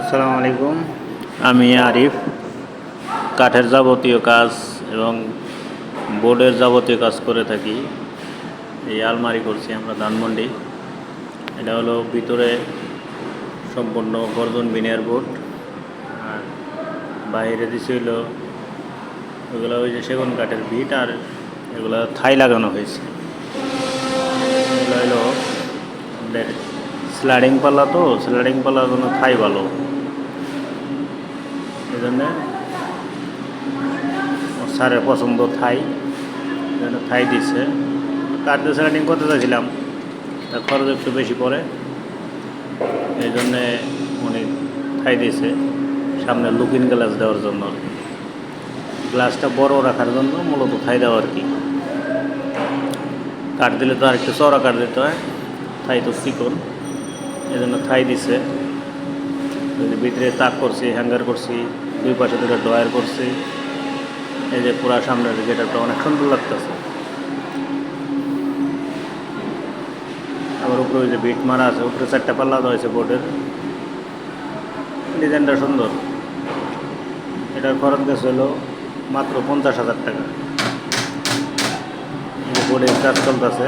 আসসালামু আলাইকুম। আমি আরিফ, কাঠের যাবতীয় কাজ এবং বোর্ডের যাবতীয় কাজ করে থাকি। এই আলমারি করছি আমরা ধানমন্ডি। এটা হলো ভিতরে সম্পূর্ণ গর্জন বিনিয়ার বোর্ড। আর বাইরে দিছে হলো ওগুলো ওই যে সেগুন কাঠের ভিট আর এগুলো থাই লাগানো হয়েছে। এগুলো হলো স্লাইডিং পাল্লা তো স্লাইডিং পাল্লার জন্য থাই ভালো। জন্যে। স্যারের পছন্দ থাই থাই দিচ্ছে কাঠতে স্লাইডিং করতে চাইছিলাম? তার খরচ একটু বেশি পড়ে। এই জন্যে উনি থাই দিয়েছে সামনে লুকিং গ্লাস দেওয়ার জন্য আর কি। গ্লাসটা বড় রাখার জন্য মূলত থাই দেওয়া আর কি। কাঠ দিলে তো আর একটু চড়া কাঠ দিতে হয়, থাই তো চিকন। এই জন্য থাই দিছে। ভিতরে তাক করছি হ্যাঙ্গার করছি দুই পাশে দুটো ড্রয়ার করছি। এই যে পুরা সামনের গেটআপটা অনেক সুন্দর লাগতেছে। আবার উপরে ওই যে বিট মারা আছে, উপরে চারটা পাল্লা দেওয়া হয়েছে বোর্ডের। ডিজাইনটা সুন্দর। এটার খরচ গেছে হলো মাত্র পঞ্চাশ হাজার টাকা। বোর্ডের কাজ চলতেছে।